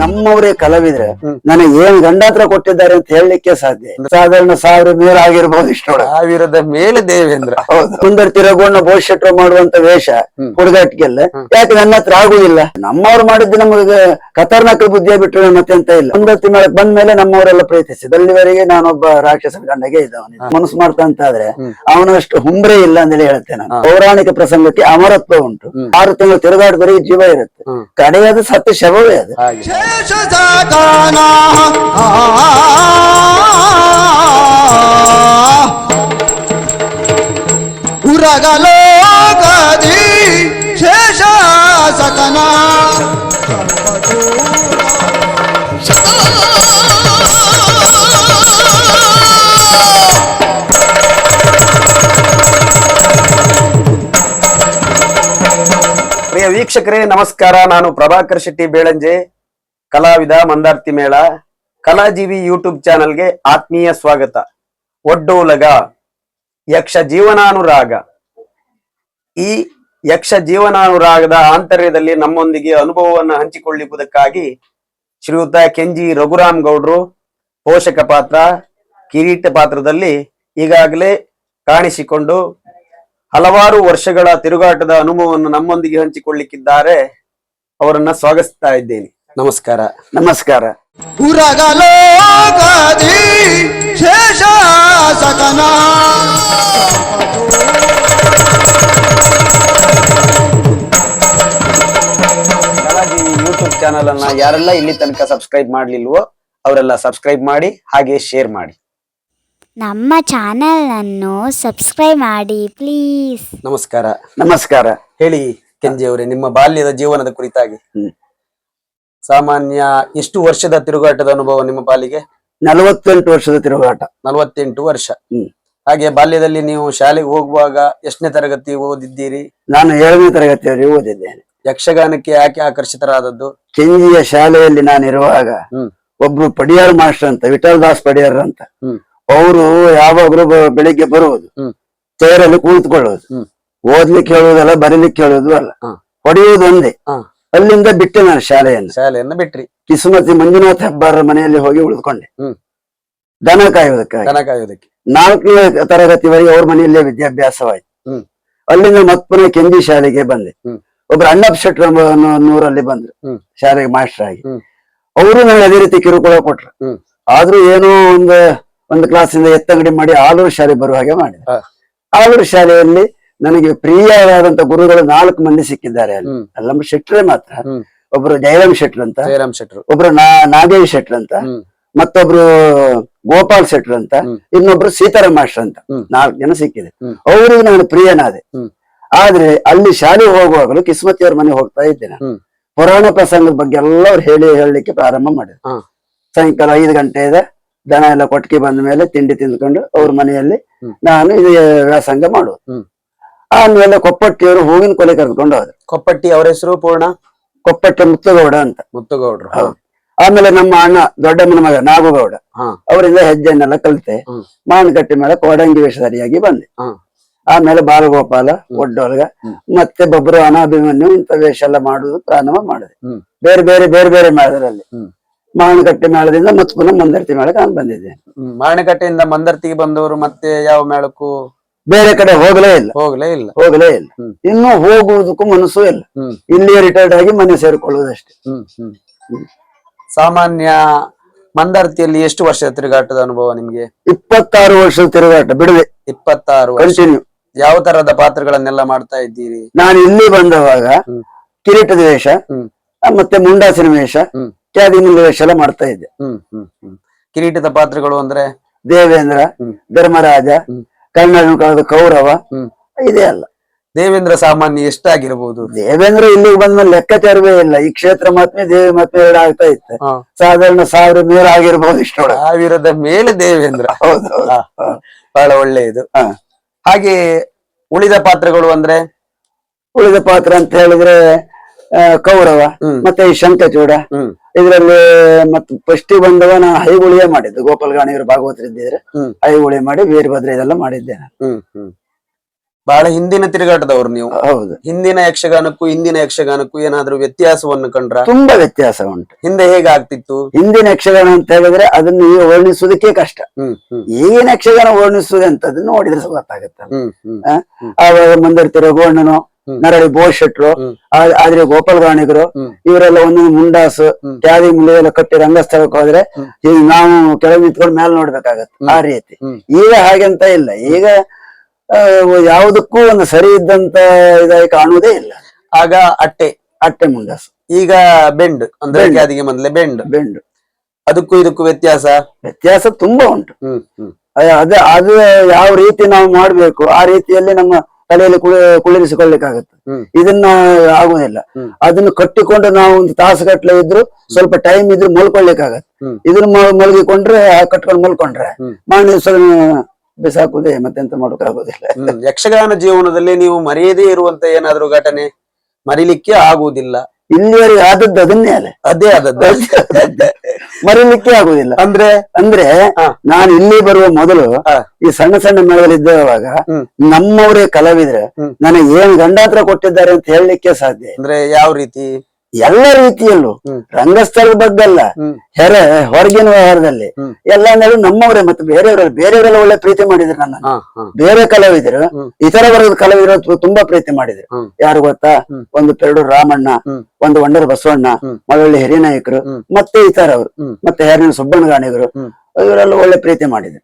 ನಮ್ಮವರೇ ಕಲಾವಿದ್ರೆ. ನನಗೆ ಏನ್ ಗಂಡಾತ್ರ ಕೊಟ್ಟಿದ್ದಾರೆ ಅಂತ ಹೇಳಲಿಕ್ಕೆ ಸಾಧ್ಯ. ಸಾಧಾರಣ ಸಾವಿರ ಮೇಲೆ ಆಗಿರ್ಬೋದು ಇಷ್ಟೊಳಗೆ ಸಾವಿರದ ಮೇಲೆ ದೇವೇಂದ್ರ. ಸುಂದರ್ ತಿರಗೋಣ ಭವಿಷ್ಯಟ್ರು ಮಾಡುವಂತ ವೇಷ. ಹುಡುಗಾಟಿಗೆಲ್ಲ ಯಾಕೆ ನನ್ನ ಹತ್ರ ಆಗುದಿಲ್ಲ? ನಮ್ಮವ್ರು ಮಾಡಿದ್ದು ನಮಗೆ ಖತರ್ನಾಕ ಬುದ್ಧಿಯ ಬಿಟ್ಟರೆ ಮತ್ತೆ ಅಂತ ಇಲ್ಲ. ಸುಂದರ್ ತಿಮ್ಮಳಕ್ ಬಂದ ಮೇಲೆ ನಮ್ಮವರೆಲ್ಲ ಪ್ರಯತ್ನಿಸಿದ ಅಲ್ಲಿವರೆಗೆ ನಾನೊಬ್ಬ ರಾಕ್ಷಸನ ಗಂಡಗೆ ಇದ್ದವನು. ಮನಸ್ಸು ಮಾಡ್ತಾ ಅಂತ ಆದ್ರೆ. ಅವನಷ್ಟು ಹುಂಬ್ರೆ ಇಲ್ಲ ಅಂತ ಹೇಳಿ ಹೇಳ್ತೇನೆ ನಾನು. ಪೌರಾಣಿಕ ಪ್ರಸಂಗಕ್ಕೆ ಅಮರತ್ವ ಉಂಟು. ಆರು ತಿಂಗಳು ತಿರುಗಾಡಿದ್ರೆ ಜೀವ ಇರುತ್ತೆ. ಕಡೆಯದು ಕಡೆಯಾದ ಸತ್ಯ ಶವವೇ ಅದು. ಹಾಗೆ ಶೇಷ ಜಾಗನ ಉರಗಲೋಕದಿ ಶೇಷ ಸಕನ ಪ್ರಿಯ ವೀಕ್ಷಕರೇ ನಮಸ್ಕಾರ ನಾನು ಪ್ರಭಾಕರ್ ಶೆಟ್ಟಿ ಬೇಳಂಜೆ ಕಲಾವಿದ ಮಂದಾರ್ತಿ ಮೇಳ, ಕಲಾಜೀವಿ ಯೂಟ್ಯೂಬ್ ಚಾನೆಲ್ಗೆ ಆತ್ಮೀಯ ಸ್ವಾಗತ. ಒಡ್ಡೋಲಗ, ಯಕ್ಷ ಜೀವನಾನುರಾಗ. ಈ ಯಕ್ಷ ಜೀವನಾನುರಾಗದ ಆಂತರ್ಯದಲ್ಲಿ ನಮ್ಮೊಂದಿಗೆ ಅನುಭವವನ್ನು ಹಂಚಿಕೊಳ್ಳುವುದಕ್ಕಾಗಿ ಶ್ರೀಯುತ ಕೆಂಜಿ ರಘುರಾಮ್ ಗೌಡ್ರು, ಪೋಷಕ ಪಾತ್ರ, ಕಿರೀಟ ಪಾತ್ರದಲ್ಲಿ ಈಗಾಗಲೇ ಕಾಣಿಸಿಕೊಂಡು ಹಲವಾರು ವರ್ಷಗಳ ತಿರುಗಾಟದ ಅನುಭವವನ್ನು ನಮ್ಮೊಂದಿಗೆ ಹಂಚಿಕೊಳ್ಳಿಕ್ಕಿದ್ದಾರೆ. ಅವರನ್ನ ಸ್ವಾಗತಿಸ್ತಾ ಇದ್ದೇನೆ. ನಮಸ್ಕಾರ. ನಮಸ್ಕಾರ. ಉರಗಲೋಕದಿ ಶೇಷ ಸಕನ ಕಲಾಜೀವಿ ಯೂಟ್ಯೂಬ್ ಚಾನಲ್ ಅನ್ನ ಯಾರೆಲ್ಲ ಇಲ್ಲಿ ತನಕ ಸಬ್ಸ್ಕ್ರೈಬ್ ಮಾಡ್ಲಿಲ್ವೋ ಅವರೆಲ್ಲ ಸಬ್ಸ್ಕ್ರೈಬ್ ಮಾಡಿ ಹಾಗೆ ಶೇರ್ ಮಾಡಿ. ನಮ್ಮ ಚಾನಲನ್ನು ಸಬ್ಸ್ಕ್ರೈಬ್ ಮಾಡಿ ಪ್ಲೀಸ್ ನಮಸ್ಕಾರ. ನಮಸ್ಕಾರ. ಹೇಳಿ ಕೆಂಜಿ ಅವರೇ ನಿಮ್ಮ ಬಾಲ್ಯದ ಜೀವನದ ಕುರಿತಾಗಿ. ಹ್ಮ್. ಸಾಮಾನ್ಯ ಎಷ್ಟು ವರ್ಷದ ತಿರುಗಾಟದ ಅನುಭವ ನಿಮ್ಮ ಪಾಲಿಗೆ? ನಲವತ್ತೆಂಟು ವರ್ಷದ ತಿರುಗಾಟ. ನಲವತ್ತೆಂಟು ವರ್ಷ. ಹ್ಮ್. ಹಾಗೆ ಬಾಲ್ಯದಲ್ಲಿ ನೀವು ಶಾಲೆಗೆ ಹೋಗುವಾಗ ಎಷ್ಟನೇ ತರಗತಿ ಓದಿದ್ದೀರಿ? ನಾನು ಏಳನೇ ತರಗತಿಯವರೆಗೆ ಓದಿದ್ದೇನೆ. ಯಕ್ಷಗಾನಕ್ಕೆ ಯಾಕೆ ಆಕರ್ಷಿತರಾದದ್ದು? ಕೆಂಜಿಯ ಶಾಲೆಯಲ್ಲಿ ನಾನು ಇರುವಾಗ ಹ್ಮ್. ಒಬ್ರು ಪಡಿಯಾರ್ ಮಾಸ್ಟರ್ ಅಂತ ವಿಠಲ್ ದಾಸ್ ಪಡಿಯಾರ್ ಅಂತ. ಹ್ಮ್. ಅವರು ಯಾವಾಗ್ಲೂ ಬ- ಬೆಳಿಗ್ಗೆ ಬರುವುದು ಹ್ಮ್. ಚೇರಲ್ಲಿ ಕುಳಿತುಕೊಳ್ಳುವುದು ಹ್ಮ್. ಓದ್ಲಿಕ್ಕೆ ಹೇಳುವುದಲ್ಲ ಬರೀಲಿಕ್ಕೆ ಹೇಳುವುದು ಅಲ್ಲ. ಹ. ಹೊಡೆಯುವುದು ಒಂದೇ. ಹ. ಅಲ್ಲಿಂದ ಬಿಟ್ಟೆ ನಾನು ಶಾಲೆಯನ್ನು. ಶಾಲೆಯನ್ನ ಬಿಟ್ರಿ. ಕಿಸುಮತಿ ಮಂಜುನಾಥ್ ಹೆಬ್ಬಾರರ ಮನೆಯಲ್ಲಿ ಹೋಗಿ ಉಳಿದುಕೊಂಡೆ. ದನ ಕಾಯುವುದಕ್ಕಾಗಿ. ದನ ಕಾಯುವುದಕ್ಕೆ. ನಾಲ್ಕನೇ ತರಗತಿವರೆಗೆ ಅವ್ರ ಮನೆಯಲ್ಲೇ ವಿದ್ಯಾಭ್ಯಾಸವಾಯಿತು. ಅಲ್ಲಿಂದ ಮತ್ ಕೆಂದಿ ಶಾಲೆಗೆ ಬಂದೆ. ಒಬ್ರು ಅಣ್ಣಪ್ಪ ಶೆಟ್ರ ನೂರಲ್ಲಿ ಬಂದ್ರು. ಶಾಲೆಗೆ ಮಾಸ್ಟರ್ ಆಗಿ. ಅವರು ನನಗೆ ಅದೇ ರೀತಿ ಕಿರುಕುಳ ಕೊಟ್ರು. ಆದ್ರೂ ಏನೋ ಒಂದು ಒಂದು ಕ್ಲಾಸಿಂದ ಎತ್ತಂಗಡಿ ಮಾಡಿ ಆಲೂರು ಶಾಲೆ ಬರುವ ಹಾಗೆ ಮಾಡಿದ್ರು. ಆಲೂರು ಶಾಲೆಯಲ್ಲಿ ನನಗೆ ಪ್ರಿಯವಾದಂತ ಗುರುಗಳು ನಾಲ್ಕು ಮಂದಿ ಸಿಕ್ಕಿದ್ದಾರೆ ಅಲ್ಲಿ. ಅಲ್ಲಮ್ಮ ಶೆಟ್ರೆ ಮಾತ್ರ. ಒಬ್ರು ಜಯರಾಮ್ ಶೆಟ್ರ್ ಅಂತ ಜಯರಾಮ್ ಶೆಟ್ರು. ಒಬ್ರು ನಾಗೇವಿ ನಾಗೇಶ್ ಶೆಟ್ರ್ ಅಂತ ಮತ್ತೊಬ್ರು ಗೋಪಾಲ್ ಶೆಟ್ರ್ ಅಂತ. ಇನ್ನೊಬ್ರು ಸೀತಾರಾಮ್ ಮಾಸ್ಟರ್ ಅಂತ. ನಾಲ್ಕು ಜನ ಸಿಕ್ಕಿದೆ. ಅವರಿಗೆ ನಾನು ಪ್ರಿಯನಾದೆ. ಆದ್ರೆ ಅಲ್ಲಿ ಶಾಲೆಗೆ ಹೋಗುವಾಗಲೂ ಕಿಸ್ಮತಿಯವ್ರ ಮನೆ ಹೋಗ್ತಾ ಇದ್ದೆ ನಾನು. ಪುರಾಣ ಪ್ರಸಂಗದ ಬಗ್ಗೆ ಎಲ್ಲ ಅವ್ರು ಹೇಳಿ ಹೇಳಲಿಕ್ಕೆ ಪ್ರಾರಂಭ ಮಾಡಿದ್ರು. ಸಾಯಂಕಾಲ ಐದು ಗಂಟೆ ಇದೆ. ದನ ಎಲ್ಲ ಕೊಟ್ಟಿಗೆ ಬಂದ ಮೇಲೆ ತಿಂಡಿ ತಿಂದ್ಕೊಂಡು ಅವ್ರ ಮನೆಯಲ್ಲಿ ನಾನು ಇದು ವ್ಯಾಸಂಗ ಮಾಡುವುದು. ಆಮೇಲೆ ಕೊಪ್ಪಟ್ಟಿಯವರು ಹೂವಿನ ಕೊಲೆ ಕರ್ಕೊಂಡು ಹೋದ್ರು. ಕೊಪ್ಪಟ್ಟಿ ಅವರ ಹೆಸರು ಪೂರ್ಣ? ಕೊಪ್ಪಟ್ಟೆ ಮುತ್ತುಗೌಡ ಅಂತ. ಮುತ್ತುಗೌಡ್ರು. ಹೌದು. ಆಮೇಲೆ ನಮ್ಮ ಅಣ್ಣ ದೊಡ್ಡಮ್ಮನ ಮಗ ನಾಗಗೌಡ ಹಾ. ಅವರಿಂದ ಹೆಜ್ಜೆಯನ್ನೆಲ್ಲ ಕಲಿತೆ. ಹ್ಮ್. ಮೇಲೆ ಕೋಡಂಗಿ ವೇಷಧಾರಿಯಾಗಿ ಬಂದೆ. ಹಾ. ಆಮೇಲೆ ಬಾಲಗೋಪಾಲ ಒಡ್ಡೊಳಗ ಮತ್ತೆ ಬಬ್ರು ಅನಾಭಿಮನ್ಯು ಇಂಥ ವೇಷ ಎಲ್ಲ ಮಾಡುದು ಪ್ರಾರಂಭ ಮಾಡಿದೆ. ಹ್ಮ್. ಬೇರೆ ಬೇರೆ ಬೇರೆ ಬೇರೆ ಮೇಳದಲ್ಲಿ ಹ್ಮ್. ಮಾವಿನಕಟ್ಟೆ ಮೇಳದಿಂದ ಮತ್ತೆ ಪುನಃ ಮಂದರ್ತಿ ಮೇಳಕ್ಕೆ ನಾನು ಬಂದಿದ್ದೇನೆ. ಹ್ಮ್. ಮಾರಣಕಟ್ಟೆಯಿಂದ ಮಂದರ್ತಿಗೆ ಬಂದವರು ಮತ್ತೆ ಯಾವ ಮೇಳಕ್ಕೂ ಬೇರೆ ಕಡೆ ಹೋಗಲೇ ಇಲ್ಲ. ಹೋಗ್ಲೇ ಇಲ್ಲ. ಹೋಗಲೇ ಇಲ್ಲ. ಇನ್ನು ಹೋಗುವುದಕ್ಕೂ ಮನಸ್ಸು ಇಲ್ಲ. ಇಲ್ಲಿ ಇಲ್ಲಿಯೇ ರಿಟೈರ್ಡ್ ಆಗಿ ಮನೆ ಸೇರಿಕೊಳ್ಳುವುದಷ್ಟೇ ಸಾಮಾನ್ಯ ಮಂದಾರ್ತಿಯಲ್ಲಿ ಎಷ್ಟು ವರ್ಷ ತಿರುಗಾಟದ ಅನುಭವ ನಿಮ್ಗೆ? ಇಪ್ಪತ್ತಾರು ವರ್ಷದ ತಿರುಗಾಟ ಬಿಡದೆ ಇಪ್ಪತ್ತಾರು ವರ್ಷ. ಕಂಟಿನ್ಯೂ ಯಾವ ತರದ ಪಾತ್ರಗಳನ್ನೆಲ್ಲ ಮಾಡ್ತಾ ಇದ್ದೀರಿ? ನಾನು ಇಲ್ಲಿ ಬಂದವಾಗ ಕಿರೀಟದ ವೇಷ ಮತ್ತೆ ಮುಂಡಾಸಿನ ವೇಷ ಕ್ಯಾದಿನಿಂದ ವೇಷ ಎಲ್ಲ ಮಾಡ್ತಾ ಇದ್ದೆ. ಹ್ಮ್ ಹ್ಮ್ ಹ್ಮ್. ಕಿರೀಟದ ಪಾತ್ರಗಳು ಅಂದ್ರೆ? ದೇವೇಂದ್ರ ಧರ್ಮರಾಜ ಕಾಲದ ಕೌರವ. ಹ್ಮ್. ಇದೇ ಅಲ್ಲ. ದೇವೇಂದ್ರ ಸಾಮಾನ್ಯ ಎಷ್ಟಾಗಿರ್ಬೋದು? ದೇವೇಂದ್ರ ಇಲ್ಲಿಗೆ ಬಂದ್ಮೇಲೆ ಲೆಕ್ಕಾಚಾರವೇ ಇಲ್ಲ. ಈ ಕ್ಷೇತ್ರ ಮಾತ್ಮೆ ದೇವಿ ಮಾತ್ಮೆ ಎರಡು ಆಗ್ತಾ ಇತ್ತು. ಸಾಧಾರಣ ಸಾವಿರ ಮೇಲೆ ಆಗಿರ್ಬೋದು ಇಷ್ಟೊಳಗೆ. ಸಾವಿರದ ಮೇಲೆ ದೇವೇಂದ್ರ. ಹೌದು. ಬಹಳ ಒಳ್ಳೆಯದು. ಹಾಗೆ ಉಳಿದ ಪಾತ್ರಗಳು ಅಂದ್ರೆ? ಉಳಿದ ಪಾತ್ರ ಅಂತ ಹೇಳಿದ್ರೆ ಕೌರವ. ಮತ್ತೆ ಈ ಶಂಕಚೂಡ ಇದರಲ್ಲಿ ಮತ್ತೆ ಫಸ್ಟ್ ಬಂದವ ನಾ ಹೈಗುಳಿಯೇ ಮಾಡಿದ್ದು. ಗೋಪಾಲ್ ಗಾಣಿಯವರು ಭಾಗವತರಿದ್ದಿದ್ರೆ ಹೈಗುಳಿ ಮಾಡಿ ವೀರಭದ್ರ ಇದೆಲ್ಲ ಮಾಡಿದ್ದೆ ನಾನು. ಬಹಳ ಹಿಂದಿನ ತಿರುಗಾಟದವ್ರು ನೀವು. ಹೌದು. ಹಿಂದಿನ ಯಕ್ಷಗಾನಕ್ಕೂ ಹಿಂದಿನ ಯಕ್ಷಗಾನಕ್ಕೂ ಏನಾದ್ರೂ ವ್ಯತ್ಯಾಸವನ್ನು ಕಂಡ್ರ? ತುಂಬಾ ವ್ಯತ್ಯಾಸ ಉಂಟು. ಹಿಂದೆ ಹೇಗಾಗ್ತಿತ್ತು ಹಿಂದಿನ ಯಕ್ಷಗಾನ ಅಂತ ಹೇಳಿದ್ರೆ ಅದನ್ನ ಈಗ ವರ್ಣಿಸುವುದಕ್ಕೆ ಕಷ್ಟ. ಈಗಿನ ಯಕ್ಷಗಾನ ವರ್ಣಿಸುವುದು ಅಂತದ್ದು ನೋಡಿದ್ರೆ ಗೊತ್ತಾಗುತ್ತೆ? ಆವಾಗ ಮುಂದಿರ್ತಿರೋ ಹ್ಮ್. ನರಳಿ ಬೋಶೆಟ್ರು ಶೆಟ್ರು ಆದ್ರೆ ಗೋಪಾಲ್ ಗಾಣಿಗರು. ಇವರೆಲ್ಲ ಒಂದೊಂದು ಮುಂಡಾಸು ತ್ಯಾದಿ ಕ್ಯಾದಿ ಮುಳಿಯೆಲ್ಲ ಕಟ್ಟಿ ರಂಗಸ್ಥಳಕ್ಕೆ ಹೋದ್ರೆ ಈಗ ನಾವು ಕೆಳಗೆ ನಿಂತ್ಕೊಂಡು ಮೇಲೆ ನೋಡ್ಬೇಕಾಗತ್ತೆ ಆ ರೀತಿ. ಈಗ ಹಾಗೆಂತ ಇಲ್ಲ. ಈಗ ಯಾವುದಕ್ಕೂ ಒಂದು ಸರಿ ಇದ್ದಂತ ಇದಾಗಿ ಕಾಣುವುದೇ ಇಲ್ಲ. ಆಗ ಅಟ್ಟೆ. ಅಟ್ಟೆ ಮುಂಡಾಸ್. ಈಗ ಬೆಂಡ್ ಅಂದ್ರೆ ಜಾತಿಗೆ ಮೊದಲೇ ಬೆಂಡ್. ಬೆಂಡ್. ಅದಕ್ಕೂ ಇದಕ್ಕೂ ವ್ಯತ್ಯಾಸ? ವ್ಯತ್ಯಾಸ ತುಂಬಾ ಉಂಟು. ಅದು ಅದು ಯಾವ ರೀತಿ ನಾವು ಮಾಡ್ಬೇಕು ಆ ರೀತಿಯಲ್ಲಿ ನಮ್ಮ ತಲೆಯಲ್ಲಿ ಕುಳಿ ಇದನ್ನ ಆಗುದಿಲ್ಲ ಹ್ಮ್. ಅದನ್ನು ಕಟ್ಟಿಕೊಂಡು ನಾವು ಒಂದು ತಾಸುಗಟ್ಲೆ ಇದ್ರು ಸ್ವಲ್ಪ ಟೈಮ್ ಇದ್ರು ಮಲ್ಕೊಳ್ಳಿಕ್ಕಾಗತ್ತೆ. ಇದನ್ನ ಮಲಗಿಕೊಂಡ್ರೆ ಕಟ್ಕೊಂಡು ಮಲ್ಕೊಂಡ್ರೆ ಮಾಡಿ ಬಿಸಾಕುದೇ ಮತ್ತೆಂತ ಮಾಡೋಕ್ಕಾಗೋದಿಲ್ಲ ಯಕ್ಷಗಾನ ಜೀವನದಲ್ಲಿ ನೀವು ಮರೆಯದೇ ಇರುವಂತ ಏನಾದ್ರೂ ಘಟನೆ ಮರಿಲಿಕ್ಕೆ ಆಗುವುದಿಲ್ಲ. ಇಲ್ಲಿವರೆಗೆ ಆದದ್ದು ಅದನ್ನೇ ಅಲ್ಲ. ಅದೇ ಆದದ್ದು. ಮರೀಲಿಕ್ಕೆ ಆಗುದಿಲ್ಲ. ಅಂದ್ರೆ? ಅಂದ್ರೆ. ನಾನು ಇಲ್ಲಿ ಬರುವ ಮೊದಲು. ಈ ಸಣ್ಣ ಸಣ್ಣ ಮೇಳದಲ್ಲಿ ಇದ್ದಾಗ ನಮ್ಮವರೇ ಕಲಾವಿದ್ರೆ. ನನಗೆ ಏನ್ ಗಂಡಾತ್ರ ಕೊಟ್ಟಿದ್ದಾರೆ ಅಂತ ಹೇಳಲಿಕ್ಕೆ ಸಾಧ್ಯ ಅಂದ್ರೆ ಯಾವ ರೀತಿ? ಎಲ್ಲ ರೀತಿಯಲ್ಲೂ. ರಂಗಸ್ಥಳದ ಬಗ್ಗೆ ಅಲ್ಲ ಹೆರೆ ಹೊರಗಿನ ವ್ಯವಹಾರದಲ್ಲಿ. ಎಲ್ಲ ಅಂದ್ರೆ ನಮ್ಮವರೇ ಮತ್ತೆ ಬೇರೆಯವರ ಬೇರೆಯವರೆಲ್ಲ ಒಳ್ಳೆ ಪ್ರೀತಿ ಮಾಡಿದ್ರು ನನ್ನ ಬೇರೆ ಕಲಾವಿದರು. ಇತರ ವರ್ಗದ ಕಲಾವಿದರು ತುಂಬಾ ಪ್ರೀತಿ ಮಾಡಿದ್ರು ಯಾರು ಗೊತ್ತಾ ಒಂದು ಪೆರಡು ರಾಮಣ್ಣ ಒಂದು ವಂಡರ್ ಬಸವಣ್ಣ. ಮಳವಳ್ಳಿ ಹಿರಿನಾಯಕರು ಮತ್ತೆ ಇತರ ಅವರು ಮತ್ತೆ ಹೆರಿನ ಸುಬ್ಬಣ್ಣ ಗಾಣಿಗರು. ಇವರೆಲ್ಲ ಒಳ್ಳೆ ಪ್ರೀತಿ ಮಾಡಿದ್ರು?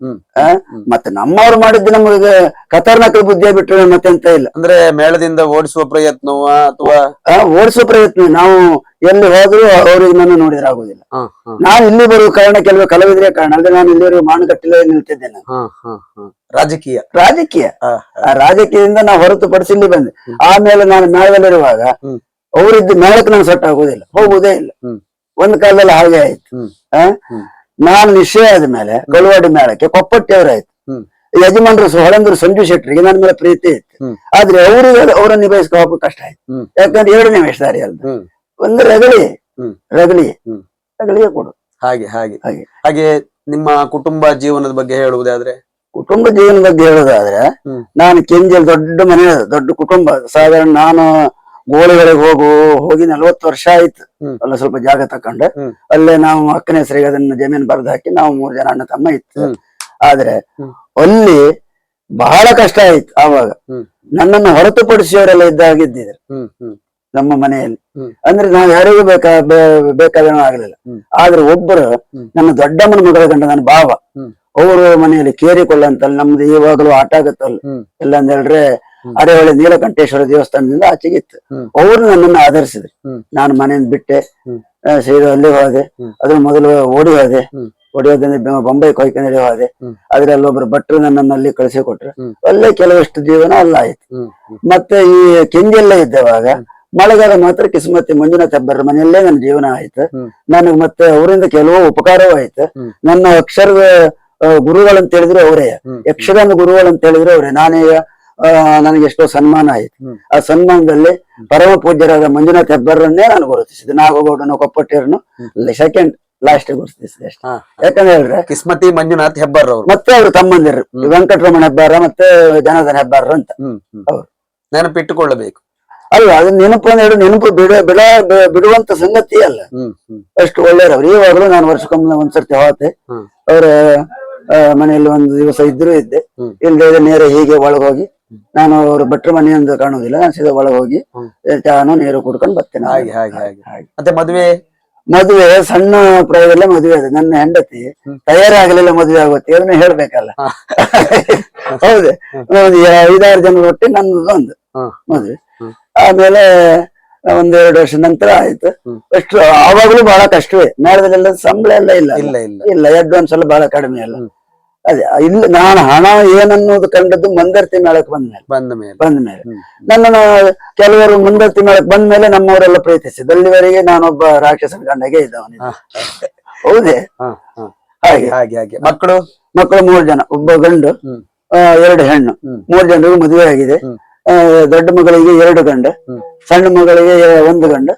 ಮತ್ತೆ ನಮ್ಮವ್ರು ಮಾಡಿದ್ದು ನಮಗೆ ಖತರ್ನಾಕ್ ಬುದ್ಧಿಯ ಬಿಟ್ಟರೆ ಮತ್ತೆಂತ ಇಲ್ಲ. ಅಂದ್ರೆ ಮೇಳದಿಂದ ಓಡಿಸುವ ಪ್ರಯತ್ನವ ಅಥವಾ ಓಡಿಸುವ ಓಡಿಸೋ ಪ್ರಯತ್ನ. ನಾವು ಎಲ್ಲಿ ಹೋದ್ರು ಅವ್ರಿಗೆ ನಾನು ನೋಡಿದ್ರೆ ಆಗುದಿಲ್ಲ. ನಾನು ಇಲ್ಲಿ ಬರುವ ಕಾರಣ ಕೆಲವು ಕಲಾವಿದ್ರೆ ಕಾರಣ. ಅಂದ್ರೆ ನಾನು ಇಲ್ಲಿ ಮಾನಗಟ್ಟಲೆ ನಿಲ್ತಿದ್ದೇನೆ ರಾಜಕೀಯ. ರಾಜಕೀಯ. ಆ ರಾಜಕೀಯದಿಂದ ನಾವು ಹೊರತುಪಡಿಸಿ ಇಲ್ಲಿ ಬಂದೆ. ಆಮೇಲೆ ನಾನು ಮೇಳದಲ್ಲಿರುವಾಗ ಅವ್ರಿದ್ದು ಮೇಳಕ್ಕೆ ನಾನು ಸೆಟ್ ಆಗುದಿಲ್ಲ ಹೋಗುವುದೇ ಇಲ್ಲ ಒಂದ್ ಕಾಲದಲ್ಲಿ ಹಾಗೆ ಆಯ್ತು. ನಾನು ನಿಶ್ಚಯ ಆದ್ಮೇಲೆ ಕಳುವಾಡಿ ಮೇಳಕ್ಕೆ ಕೊಪ್ಪಟ್ಟಿಯವರಾಯ್ತು. ಯಜಮಾನರು ಹೊಳೆಂದ್ರು ಸಂಜು ಶೆಟ್ಟರಿಗೆ ನನ್ನ ಮೇಲೆ ಪ್ರೀತಿ ಇತ್ತು. ಆದ್ರೆ ಅವರಿಗೆ ಅವರನ್ನ ನಿಭಾಯಿಸ್ಕೊ ಕಷ್ಟ ಆಯ್ತು. ಯಾಕಂದ್ರೆ ಎರಡನೇ ವೇಷಧಾರಿ ಅಲ್ಲ ಒಂದು ರಗಳಿ. ರಗಳಿ. ರಗಳಿಗೆ ಕೊಡು. ಹಾಗೆ ಹಾಗೆ. ಹಾಗೆ. ಹಾಗೆ ನಿಮ್ಮ ಕುಟುಂಬ ಜೀವನದ ಬಗ್ಗೆ ಹೇಳುವುದಾದ್ರೆ? ಕುಟುಂಬ ಜೀವನ ಬಗ್ಗೆ ಹೇಳೋದಾದ್ರೆ ನಾನು ಕೆಂಜಲ್ ದೊಡ್ಡ ಮನೆ ದೊಡ್ಡ ಕುಟುಂಬ. ಸಾಧಾರಣ ನಾನು ಗೋಳಿಗಳಿಗೆ ಹೋಗು ಹೋಗಿ ನಲ್ವತ್ತು ವರ್ಷ ಆಯ್ತು ಅಲ್ಲ ಸ್ವಲ್ಪ ಜಾಗ ತಕೊಂಡು. ಅಲ್ಲೇ ನಾವು ಅಕ್ಕನ ಹೆಸರಿಗೆ ಅದನ್ನ ಜಮೀನು ಬರೆದು ಹಾಕಿ ನಾವು ಮೂರು ಜನ ಅಣ್ಣ ತಮ್ಮ ಇತ್ತು. ಆದ್ರೆ ಅಲ್ಲಿ ಬಹಳ ಕಷ್ಟ ಆಯ್ತು ಆವಾಗ. ನನ್ನನ್ನು ಹೊರತುಪಡಿಸಿಯವರೆಲ್ಲ ಇದ್ದಾಗಿದ್ದಿದ್ರು ಹ್ಮ್ ಹ್ಮ್ ನಮ್ಮ ಮನೆಯಲ್ಲಿ. ಅಂದ್ರೆ ನಾವು ಯಾರಿಗೂ ಬೇಕಾ ಬೇ- ಬೇಕಾದ ಆಗ್ಲಿಲ್ಲ. ಆದ್ರೆ ಒಬ್ಬರು. ನನ್ನ ದೊಡ್ಡಮ್ಮನ ಮಗಳ ಗಂಡ ನನ್ನ ಭಾವ ಹ್ಮ್. ಅವರು ಮನೆಯಲ್ಲಿ ಕೇರಿಕೊಳ್ಳಂತಲ್ಲ ನಮ್ದು ಇವಾಗಲೂ ಆಟ ಆಗತ್ತಲ್ಲ. ಇಲ್ಲ ಅರೆಹೊಳೆ ನೀಲಕಂಠೇಶ್ವರ ದೇವಸ್ಥಾನದಿಂದ ಆಚೆಗೆ ಇತ್ತು. ಅವರು ನನ್ನನ್ನು ಆಧರಿಸಿದ್ರು. ನಾನು ಮನೆಯಿಂದ ಬಿಟ್ಟೆ. ಸೀದ ಅಲ್ಲಿ ಹೋದೆ. ಅದ್ರ ಮೊದಲು ಓಡಿ ಹೋದೆ. ಹೋದ್ರೆ ಬೊಂಬೈ ಕೊಯ್ಕೊಂಡಿ ಹೋದೆ. ಆದ್ರೆ ಅಲ್ಲೊಬ್ರು ಭಟ್ರು ನನ್ನನ್ನು ಅಲ್ಲಿ ಕಳಿಸಿ ಕೊಟ್ರು. ಅಲ್ಲೇ ಕೆಲವಷ್ಟು ಜೀವನ ಅಲ್ಲ ಆಯ್ತು. ಹ್ಮ್. ಹ್ಮ್. ಮತ್ತೆ ಈ ಕೆಂಜೆಲ್ಲ ಇದ್ದವಾಗ ಮಳೆಗಾಲ ಮಾತ್ರ ಕಿಸ್ಮತಿ ಮಂಜುನಾಥ್ ತಬ್ಬರ ಮನೆಯಲ್ಲೇ ನನ್ನ ಜೀವನ ಆಯ್ತು. ನನಗ್ ಮತ್ತೆ ಅವರಿಂದ ಕೆಲವು ಉಪಕಾರವೂ ಆಯ್ತು. ನನ್ನ ಅಕ್ಷರದ ಗುರುಗಳಂತ ಹೇಳಿದ್ರು ಅವರೇ. ಯಕ್ಷಗಾನ ಗುರುಗಳಂತ ಹೇಳಿದ್ರು ಅವರೇ. ನಾನೀಗ ಆ, ನನಗೆ ಎಷ್ಟೋ ಸನ್ಮಾನ ಆಯ್ತು. ಆ ಸನ್ಮಾನದಲ್ಲಿ ಪರಮ ಪೂಜ್ಯರಾದ ಮಂಜುನಾಥ್ ಹೆಬ್ಬರನ್ನೇ ನಾನು ಗುರುತಿಸಿದೆ ನಾಗೋಗೌಡನ ಕೊಪ್ಪಟ್ಟಿಯರನ್ನು ಸೆಕೆಂಡ್ ಲಾಸ್ಟ್ ಗುರುತಿಸಿದೆ ಅಷ್ಟೇ. ಯಾಕಂದ್ರೆ ಹೇಳಿದ್ರೆ ಕಿಸ್ಮತಿ ಮಂಜುನಾಥ್ ಹೆಬ್ಬಾರ್ ಅವರು. ಮತ್ತೆ ಅವರು ತಮ್ಮಂದಿರು. ವೆಂಕಟರಮಣ ಹೆಬ್ಬಾರ ಮತ್ತೆ ಜನಾರ್ದನ ಹೆಬ್ಬಾರ ಅಂತ ಹ್ಮ್ ನೆನಪಿಟ್ಟುಕೊಳ್ಳಬೇಕು. ಅಲ್ಲ ಅದು ನೆನಪು ಅಂದ್ರೆ ನೆನಪು ಬಿಡ ಬಿಡ ಬಿಡುವಂತ ಸಂಗತಿ ಅಲ್ಲ. ಅಷ್ಟು ಒಳ್ಳೆಯವ್ರು. ಇವಾಗಲೂ ನಾನು ವರ್ಷಕ್ಕೊಮ್ಮೆ ಒಂದ್ಸರ್ತಿ ಹೋಗುತ್ತೆ ಅವ್ರ ಅವರ ಮನೆಯಲ್ಲಿ ಒಂದು ದಿವಸ ಇದ್ರು ಇದ್ದೆ. ಇಲ್ಲದೆ ನೇರ ಹೀಗೆ ಒಳಗೋಗಿ ನಾನು ಅವ್ರ ಭಟ್ರ ಮನೆಯಿಂದ ಕಾಣುವುದಿಲ್ಲ ನಾನು ಸೀದಾ ಒಳಗೆ ಹೋಗಿ ಚಾನು ನೀರು ಕುಡ್ಕೊಂಡು ಬರ್ತೇನೆ. ಹಾಗೆ ಹಾಗೆ ಹಾಗೆ. ಮತ್ತೆ ಮದುವೆ? ಮದುವೆ ಸಣ್ಣ ಪ್ರಾಯದಲ್ಲೇ ಮದುವೆ ಆದ ನನ್ನ ಹೆಂಡತಿ. ತಯಾರಾಗಲಿಲ್ಲ ಮದುವೆ ಆಗುತ್ತೆ ಅದನ್ನ ಹೇಳ್ಬೇಕಲ್ಲ. ಹೌದು. ಒಂದು ಐದಾರು ಜನ ಒಟ್ಟಿ ನನ್ನದು ಒಂದು. ಮದುವೆ. ಆಮೇಲೆ ಆಮೇಲೆ ಒಂದೆರಡು ವರ್ಷ ನಂತರ ಆಯ್ತು. ಎಷ್ಟು ಅಷ್ಟು ಆವಾಗಲೂ ಬಹಳ ಕಷ್ಟವೇ. ಮೇಳದಲ್ಲೆಲ್ಲ ಸಂಬಳ ಎಲ್ಲ ಇಲ್ಲ. ಇಲ್ಲ ಇಲ್ಲ. ಅಡ್ವಾನ್ಸ್ ಎಲ್ಲ ಬಹಳ ಕಡಿಮೆ ಅಲ್ಲ. ಅದೇ ಇಲ್ಲಿ ನಾನು ಹಣ ಏನನ್ನೋದು ಕಂಡದ್ದು ಮಂದರ್ತಿ ಮೇಳಕ್ ಬಂದ ಮೇಲೆ. ಬಂದ ಮೇಲೆ. ಬಂದ ಮೇಲೆ. ನನ್ನ ನನ್ನನ್ನು ಕೆಲವರು ಮಂದರ್ತಿ ಮೇಳಕ್ಕೆ ಬಂದ ಮೇಲೆ ನಮ್ಮವರೆಲ್ಲ ಪ್ರೀತಿಸಿದ್ದು ಅಲ್ಲಿವರೆಗೆ ನಾನೊಬ್ಬ ರಾಕ್ಷಸ ಗಂಡಗೆ ಇದ್ದವನಿದ್ದೆ. ಹಾ. ಹೌದೇ? ಹಾಗೆ. ಹಾಗೆ ಹಾಗೆ. ಮಕ್ಕಳು? ಮಕ್ಕಳು ಮೂರು ಜನ. ಒಬ್ಬ ಗಂಡು ಎರಡು ಹೆಣ್ಣು. ಮೂರು ಜನರಿಗೂ ಮದುವೆ ಆಗಿದೆ ದೊಡ್ಡ ಮಗಳಿಗೆ ಎರಡು ಗಂಡು ಸಣ್ಣ ಮಗಳಿಗೆ ಒಂದು ಗಂಡು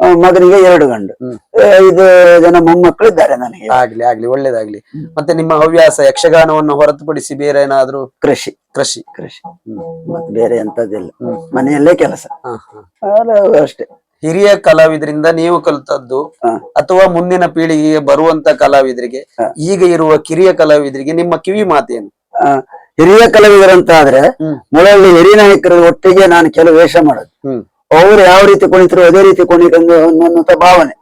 ಮಗನಿಗೆ ಎರಡು ಗಂಡು. ಐದು ಜನ ಮೊಮ್ಮಕ್ಕಳು ಇದ್ದಾರೆ ನನಗೆ. ಆಗ್ಲಿ ಆಗ್ಲಿ ಒಳ್ಳೇದಾಗ್ಲಿ. ಮತ್ತೆ ನಿಮ್ಮ ಹವ್ಯಾಸ ಯಕ್ಷಗಾನವನ್ನು ಹೊರತುಪಡಿಸಿ ಬೇರೆ ಏನಾದ್ರೂ? ಕೃಷಿ. ಕೃಷಿ. ಕೃಷಿ. ಮತ್ತೆ ಬೇರೆ ಎಂತದಿಲ್ಲ. ಮನೆಯಲ್ಲೇ ಕೆಲಸ. ಅಷ್ಟೇ. ಹಿರಿಯ ಕಲಾವಿದರಿಂದ ನೀವು ಕಲಿತದ್ದು ಅಥವಾ ಮುಂದಿನ ಪೀಳಿಗೆಗೆ ಬರುವಂತ ಕಲಾವಿದರಿಗೆ. ಈಗ ಇರುವ ಕಿರಿಯ ಕಲಾವಿದರಿಗೆ ನಿಮ್ಮ ಕಿವಿ ಮಾತೇನು? ಹಿರಿಯ ಕಲಾವಿದರಂತಾದ್ರೆ ಆದ್ರೆ. ಮುಳಳ್ಳಿ ಹಿರಿಯ ನಾಯಕರ ಒಟ್ಟಿಗೆ ನಾನು ಕೆಲವು ವೇಷ ಮಾಡೋದು. ಹ್ಮ್. ಅವ್ರು ಯಾವ ರೀತಿ ಕುಣಿತರು ಅದೇ ರೀತಿ ಕುಣಿತು ಅನ್ನುವಂತ ಭಾವನೆ.